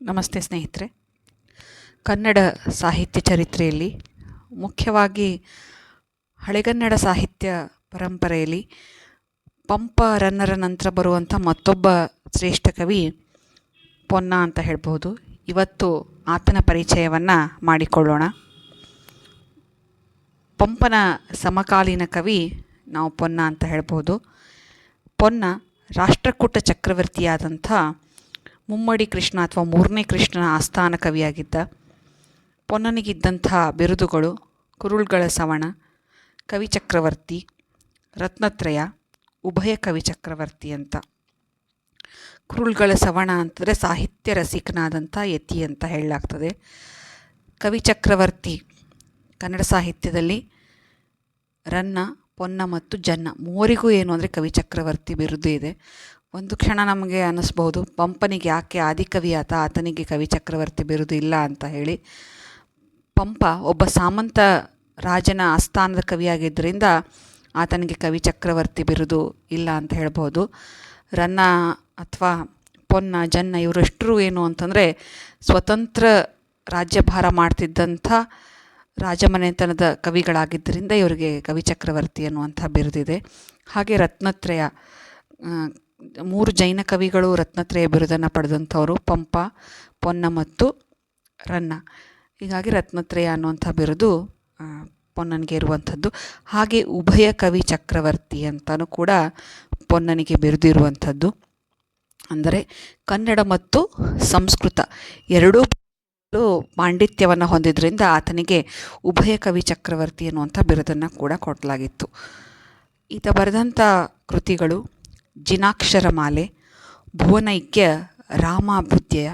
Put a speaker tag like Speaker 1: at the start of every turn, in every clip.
Speaker 1: ನಮಸ್ತೆ ಸ್ನೇಹಿತರೆ. ಕನ್ನಡ ಸಾಹಿತ್ಯ ಚರಿತ್ರೆಯಲ್ಲಿ, ಮುಖ್ಯವಾಗಿ ಹಳೆಗನ್ನಡ ಸಾಹಿತ್ಯ ಪರಂಪರೆಯಲ್ಲಿ ಪಂಪ ರನ್ನರ ನಂತರ ಬರುವಂಥ ಮತ್ತೊಬ್ಬ ಶ್ರೇಷ್ಠ ಕವಿ ಪೊನ್ನ ಅಂತ ಹೇಳ್ಬೋದು ಇವತ್ತು ಆತನ ಪರಿಚಯವನ್ನು ಮಾಡಿಕೊಳ್ಳೋಣ. ಪಂಪನ ಸಮಕಾಲೀನ ಕವಿ ನಾವು ಪೊನ್ನ ಅಂತ ಹೇಳ್ಬೋದು ಪೊನ್ನ ರಾಷ್ಟ್ರಕೂಟ ಚಕ್ರವರ್ತಿಯಾದಂಥ ಮುಮ್ಮಡಿ ಕೃಷ್ಣ ಅಥವಾ ಮೂರನೇ ಕೃಷ್ಣನ ಆಸ್ಥಾನ ಕವಿಯಾಗಿದ್ದ. ಪೊನ್ನನಿಗಿದ್ದಂಥ ಬಿರುದುಗಳು, ಕುರುಳ್ಗಳ ಸವಣ, ಕವಿ ಚಕ್ರವರ್ತಿ, ರತ್ನತ್ರಯ, ಉಭಯ ಕವಿ ಚಕ್ರವರ್ತಿ ಅಂತ. ಕುರುಳ್ಗಳ ಸವಣ ಅಂತಂದರೆ ಸಾಹಿತ್ಯ ರಸಿಕನಾದಂಥ ಯತಿ ಅಂತ ಹೇಳಲಾಗ್ತದೆ. ಕವಿ ಚಕ್ರವರ್ತಿ ಕನ್ನಡ ಸಾಹಿತ್ಯದಲ್ಲಿ ರನ್ನ, ಪೊನ್ನ ಮತ್ತು ಜನ್ನ ಮೂವರಿಗೂ ಏನು ಅಂದರೆ ಕವಿ ಚಕ್ರವರ್ತಿ ಬಿರುದು ಇದೆ. ಒಂದು ಕ್ಷಣ ನಮಗೆ ಅನ್ನಿಸ್ಬೋದು ಪಂಪನಿಗೆ ಯಾಕೆ ಆದಿಕವಿ ಆತ ಆತನಿಗೆ ಕವಿ ಚಕ್ರವರ್ತಿ ಬಿರುದು ಇಲ್ಲ ಅಂತ ಹೇಳಿ, ಪಂಪ ಒಬ್ಬ ಸಾಮಂತ ರಾಜನ ಆಸ್ಥಾನದ ಕವಿಯಾಗಿದ್ದರಿಂದ ಆತನಿಗೆ ಕವಿ ಚಕ್ರವರ್ತಿ ಬಿರುದು ಇಲ್ಲ ಅಂತ ಹೇಳ್ಬೋದು ರನ್ನ ಅಥವಾ ಪೊನ್ನ, ಜನ್ನ ಇವರಷ್ಟರು ಏನು ಅಂತಂದರೆ ಸ್ವತಂತ್ರ ರಾಜ್ಯಭಾರ ಮಾಡ್ತಿದ್ದಂಥ ರಾಜಮನೆತನದ ಕವಿಗಳಾಗಿದ್ದರಿಂದ ಇವರಿಗೆ ಕವಿ ಚಕ್ರವರ್ತಿ ಅನ್ನುವಂಥ ಬಿರುದಿದೆ. ಹಾಗೆ ರತ್ನತ್ರಯ ಮೂರು ಜೈನ ಕವಿಗಳು ರತ್ನತ್ರಯ ಬಿರುದನ್ನು ಪಡೆದಂಥವರು ಪಂಪ ಪೊನ್ನ ಮತ್ತು ರನ್ನ. ಹೀಗಾಗಿ ರತ್ನತ್ರಯ ಅನ್ನುವಂಥ ಬಿರುದು ಪೊನ್ನನಿಗೆ ಇರುವಂಥದ್ದು. ಹಾಗೆ ಉಭಯ ಕವಿ ಚಕ್ರವರ್ತಿ ಅಂತಲೂ ಕೂಡ ಪೊನ್ನನಿಗೆ ಬಿರುದಿರುವಂಥದ್ದು. ಅಂದರೆ ಕನ್ನಡ ಮತ್ತು ಸಂಸ್ಕೃತ ಎರಡೂ ಪಾಂಡಿತ್ಯವನ್ನು ಹೊಂದಿದ್ದರಿಂದ ಆತನಿಗೆ ಉಭಯ ಕವಿ ಚಕ್ರವರ್ತಿ ಅನ್ನುವಂಥ ಬಿರುದನ್ನು ಕೂಡ ಕೊಡಲಾಗಿತ್ತು ಈತ ಬರೆದಂಥ ಕೃತಿಗಳು ಜಿನಾಕ್ಷರ ಮಾಲೆ ಭುವನೈಕ್ಯ ರಾಮಾಭ್ಯುದಯ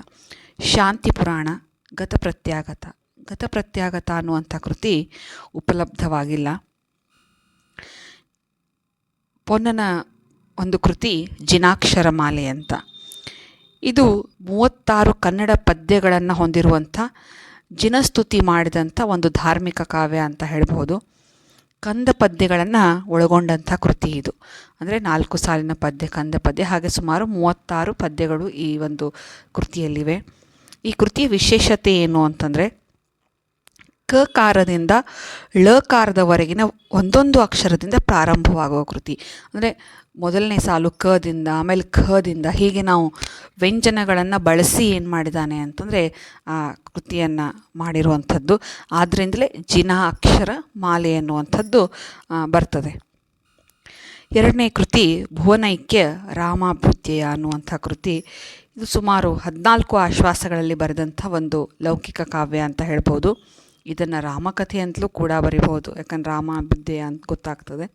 Speaker 1: ಶಾಂತಿ ಪುರಾಣ ಗತಪ್ರತ್ಯಾಗತ. ಗತಪ್ರತ್ಯಾಗತ ಅನ್ನುವಂಥ ಕೃತಿ ಉಪಲಬ್ಧವಾಗಿಲ್ಲ. ಪೊನ್ನನ ಒಂದು ಕೃತಿ ಜಿನಾಕ್ಷರಮಾಲೆ ಅಂತ. ಇದು ಮೂವತ್ತಾರು ಕನ್ನಡ ಪದ್ಯಗಳನ್ನು ಹೊಂದಿರುವಂಥ ಜಿನಸ್ತುತಿ ಮಾಡಿದಂಥ ಒಂದು ಧಾರ್ಮಿಕ ಕಾವ್ಯ ಅಂತ ಹೇಳ್ಬೋದು ಕಂದ ಪದ್ಯಗಳನ್ನು ಒಳಗೊಂಡಂಥ ಕೃತಿ ಇದು. ಅಂದರೆ ನಾಲ್ಕು ಸಾಲಿನ ಪದ್ಯ, ಕಂದ ಪದ್ಯ, ಹಾಗೆ ಸುಮಾರು ಮೂವತ್ತಾರು ಪದ್ಯಗಳು ಈ ಒಂದು ಕೃತಿಯಲ್ಲಿವೆ. ಈ ಕೃತಿಯ ವಿಶೇಷತೆ ಏನು ಅಂತಂದರೆ ಕ ಕಾರದಿಂದ ಳಕಾರದವರೆಗಿನ ಒಂದೊಂದು ಅಕ್ಷರದಿಂದ ಪ್ರಾರಂಭವಾಗುವ ಕೃತಿ. ಅಂದರೆ ಮೊದಲನೇ ಸಾಲು ಕದಿಂದ, ಆಮೇಲೆ ಖದಿಂದ ಹೀಗೆ ನಾವು ವ್ಯಂಜನಗಳನ್ನು ಬಳಸಿ ಏನು ಮಾಡಿದ್ದಾನೆ ಅಂತಂದರೆ ಆ ಕೃತಿಯನ್ನು ಮಾಡಿರುವಂಥದ್ದು. ಆದ್ದರಿಂದಲೇ ಜಿನ ಅಕ್ಷರ ಮಾಲೆ ಅನ್ನುವಂಥದ್ದು ಬರ್ತದೆ. ಎರಡನೇ ಕೃತಿ ಭುವನೈಕ್ಯ ರಾಮಾಭ್ಯುತ್ಯಯ ಅನ್ನುವಂಥ ಕೃತಿ. ಇದು ಸುಮಾರು ಹದಿನಾಲ್ಕು ಆಶ್ವಾಸಗಳಲ್ಲಿ ಬರೆದಂಥ ಒಂದು ಲೌಕಿಕ ಕಾವ್ಯ ಅಂತ ಹೇಳ್ಬೋದು. ಇದನ್ನು ರಾಮಕಥೆ ಅಂತಲೂ ಕೂಡ ಬರಿಬೋದು ಯಾಕಂದ್ರೆ ರಾಮ ಬಿದ್ದೆ ಅಂತ ಗೊತ್ತಾಗ್ತದೆ.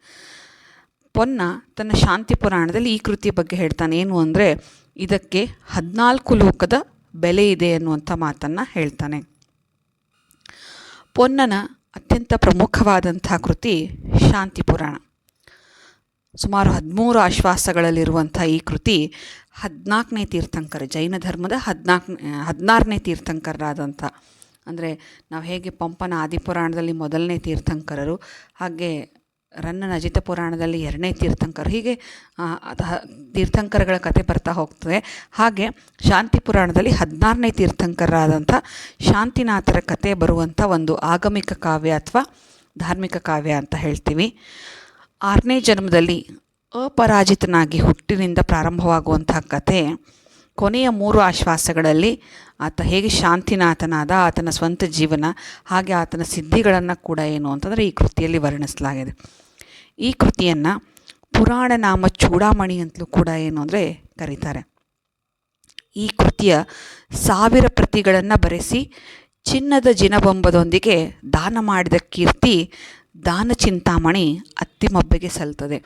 Speaker 1: ಪೊನ್ನ ತನ್ನ ಶಾಂತಿ ಪುರಾಣದಲ್ಲಿ ಈ ಕೃತಿ ಬಗ್ಗೆ ಹೇಳ್ತಾನೆ. ಏನು ಅಂದರೆ, ಇದಕ್ಕೆ ಹದಿನಾಲ್ಕು ಲೋಕದ ಬೆಲೆ ಇದೆ ಅನ್ನುವಂಥ ಮಾತನ್ನು ಹೇಳ್ತಾನೆ. ಪೊನ್ನನ ಅತ್ಯಂತ ಪ್ರಮುಖವಾದಂಥ ಕೃತಿ ಶಾಂತಿ ಪುರಾಣ. ಸುಮಾರು ಹದಿಮೂರು ಆಶ್ವಾಸಗಳಲ್ಲಿರುವಂಥ ಈ ಕೃತಿ ಹದಿನಾಲ್ಕನೇ ತೀರ್ಥಂಕರ, ಜೈನ ಧರ್ಮದ ಹದಿನಾಲ್ಕನೇ, ಹದಿನಾರನೇ ತೀರ್ಥಂಕರರಾದಂಥ ಅಂದರೆ ನಾವು ಹೇಗೆ ಪಂಪನ ಆದಿಪುರಾಣದಲ್ಲಿ ಮೊದಲನೇ ತೀರ್ಥಂಕರರು, ಹಾಗೆ ರನ್ನನ ಅಜಿತ ಪುರಾಣದಲ್ಲಿ ಎರಡನೇ ತೀರ್ಥಂಕರ, ಹೀಗೆ ತೀರ್ಥಂಕರಗಳ ಕತೆ ಬರ್ತಾ ಹೋಗ್ತದೆ. ಹಾಗೆ ಶಾಂತಿ ಪುರಾಣದಲ್ಲಿ ಹದಿನಾರನೇ ತೀರ್ಥಂಕರಾದಂಥ ಶಾಂತಿನಾಥರ ಕತೆ ಬರುವಂಥ ಒಂದು ಆಗಮಿಕ ಕಾವ್ಯ ಅಥವಾ ಧಾರ್ಮಿಕ ಕಾವ್ಯ ಅಂತ ಹೇಳ್ತೀವಿ. ಆರನೇ ಜನ್ಮದಲ್ಲಿ ಅಪರಾಜಿತನಾಗಿ ಹುಟ್ಟಿನಿಂದ ಪ್ರಾರಂಭವಾಗುವಂಥ ಕತೆ ಕೊನೆಯ ಮೂರು ಆಶ್ವಾಸಗಳಲ್ಲಿ ಆತ ಹೇಗೆ ಶಾಂತಿನಾಥನಾದ ಆತನ ಸ್ವಂತ ಜೀವನ, ಹಾಗೆ ಆತನ ಸಿದ್ಧಿಗಳನ್ನು ಕೂಡ ಏನು ಅಂತಂದರೆ ಈ ಕೃತಿಯಲ್ಲಿ ವರ್ಣಿಸಲಾಗಿದೆ. ಈ ಕೃತಿಯನ್ನು ಪುರಾಣ ನಾಮ ಚೂಡಾಮಣಿ ಅಂತಲೂ ಕೂಡ ಏನು ಅಂದರೆ ಕರೀತಾರೆ. ಈ ಕೃತಿಯ ಸಾವಿರ ಪ್ರತಿಗಳನ್ನು ಬರೆಸಿ ಚಿನ್ನದ ಜಿನಬೊಂಬದೊಂದಿಗೆ ದಾನ ಮಾಡಿದ ಕೀರ್ತಿ ದಾನ ಚಿಂತಾಮಣಿ ಅತ್ತಿಮಬ್ಬೆಗೆ ಸಲ್ತದೆ.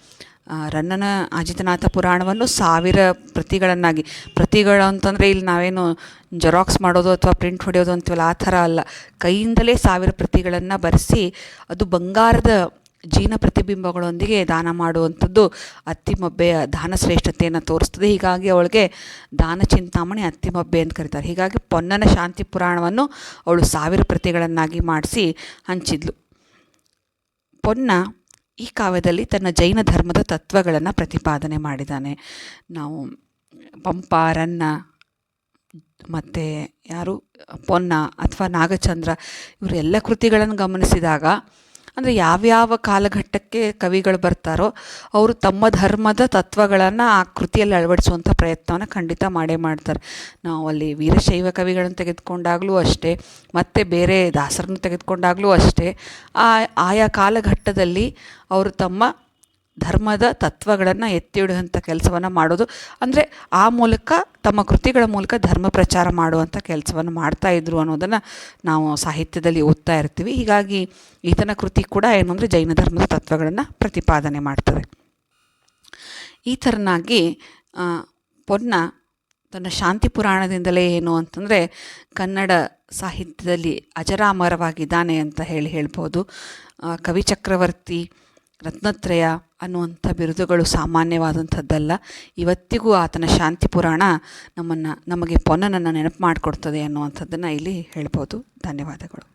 Speaker 1: ರನ್ನನ ಅಜಿತನಾಥ ಪುರಾಣವನ್ನು ಸಾವಿರ ಪ್ರತಿಗಳನ್ನಾಗಿ, ಪ್ರತಿಗಳು ಅಂತಂದರೆ ಇಲ್ಲಿ ನಾವೇನು ಜೆರಾಕ್ಸ್ ಮಾಡೋದು ಅಥವಾ ಪ್ರಿಂಟ್ ಹೊಡೆಯೋದು ಅಂತೀವಲ್ಲ, ಆ ಥರ ಅಲ್ಲ. ಕೈಯಿಂದಲೇ ಸಾವಿರ ಪ್ರತಿಗಳನ್ನು ಬರೆಸಿ, ಅದು ಬಂಗಾರದ ಜೀನ ಪ್ರತಿಬಿಂಬಗಳೊಂದಿಗೆ ದಾನ ಮಾಡುವಂಥದ್ದು ಅತ್ತಿಮಬ್ಬೆಯ ದಾನ ಶ್ರೇಷ್ಠತೆಯನ್ನು ತೋರಿಸ್ತದೆ. ಹೀಗಾಗಿ ಅವಳಿಗೆ ದಾನ ಚಿಂತಾಮಣಿ ಅತ್ತಿಮಬ್ಬೆ ಅಂತ ಕರೀತಾರೆ. ಹೀಗಾಗಿ ಪೊನ್ನನ ಶಾಂತಿ ಪುರಾಣವನ್ನು ಅವಳು ಸಾವಿರ ಪ್ರತಿಗಳನ್ನಾಗಿ ಮಾಡಿಸಿ ಹಂಚಿದ್ಲು. ಪೊನ್ನ ಈ ಕಾವ್ಯದಲ್ಲಿ ತನ್ನ ಜೈನ ಧರ್ಮದ ತತ್ವಗಳನ್ನು ಪ್ರತಿಪಾದನೆ ಮಾಡಿದ್ದಾನೆ ನಾವು ಪಂಪ, ರನ್ನ, ಮತ್ತು ಯಾರು, ಪೊನ್ನ ಅಥವಾ ನಾಗಚಂದ್ರ, ಇವರೆಲ್ಲ ಕೃತಿಗಳನ್ನು ಗಮನಿಸಿದಾಗ ಅಂದರೆ ಯಾವ್ಯಾವ ಕಾಲಘಟ್ಟಕ್ಕೆ ಕವಿಗಳು ಬರ್ತಾರೋ ಅವರು ತಮ್ಮ ಧರ್ಮದ ತತ್ವಗಳನ್ನು ಆ ಕೃತಿಯಲ್ಲಿ ಅಳವಡಿಸುವಂಥ ಪ್ರಯತ್ನವನ್ನು ಖಂಡಿತ ಮಾಡೇ ಮಾಡ್ತಾರೆ. ನಾವು ಅಲ್ಲಿ ವೀರಶೈವ ಕವಿಗಳನ್ನು ತೆಗೆದುಕೊಂಡಾಗಲೂ ಅಷ್ಟೇ, ಮತ್ತು ಬೇರೆ ದಾಸರನ್ನು ತೆಗೆದುಕೊಂಡಾಗಲೂ ಅಷ್ಟೇ, ಆ, ಆಯಾ ಕಾಲಘಟ್ಟದಲ್ಲಿ ಅವರು ತಮ್ಮ ಧರ್ಮದ ತತ್ವಗಳನ್ನು ಎತ್ತಿ ಹಿಡಿಯುವಂಥ ಕೆಲಸವನ್ನು ಮಾಡೋದು. ಅಂದರೆ ಆ ಮೂಲಕ ತಮ್ಮ ಕೃತಿಗಳ ಮೂಲಕ ಧರ್ಮ ಪ್ರಚಾರ ಮಾಡುವಂಥ ಕೆಲಸವನ್ನು ಮಾಡ್ತಾಯಿದ್ರು ಅನ್ನೋದನ್ನು ನಾವು ಸಾಹಿತ್ಯದಲ್ಲಿ ಓದ್ತಾ ಇರ್ತೀವಿ. ಹೀಗಾಗಿ ಈತನ ಕೃತಿ ಕೂಡ ಏನು ಜೈನ ಧರ್ಮದ ತತ್ವಗಳನ್ನು ಪ್ರತಿಪಾದನೆ ಮಾಡ್ತದೆ. ಈ ಥರನಾಗಿ ಪೊನ್ನ ತನ್ನ ಶಾಂತಿ ಪುರಾಣದಿಂದಲೇ ಏನು ಅಂತಂದರೆ ಕನ್ನಡ ಸಾಹಿತ್ಯದಲ್ಲಿ ಅಜರಾಮರವಾಗಿದ್ದಾನೆ ಅಂತ ಹೇಳಿ ಹೇಳ್ಬೋದು. ಕವಿ ಚಕ್ರವರ್ತಿ ರತ್ನತ್ರಯ ಅನ್ನುವಂಥ ಬಿರುದುಗಳು ಸಾಮಾನ್ಯವಾದಂಥದ್ದಲ್ಲ. ಇವತ್ತಿಗೂ ಆತನ ಶಾಂತಿ ಪುರಾಣ ನಮ್ಮನ್ನು, ನಮಗೆ ಪೊನ್ನನನ್ನು ನೆನಪು ಮಾಡಿಕೊಡ್ತದೆ ಅನ್ನುವಂಥದ್ದನ್ನು ಇಲ್ಲಿ ಹೇಳ್ಬೋದು. ಧನ್ಯವಾದಗಳು.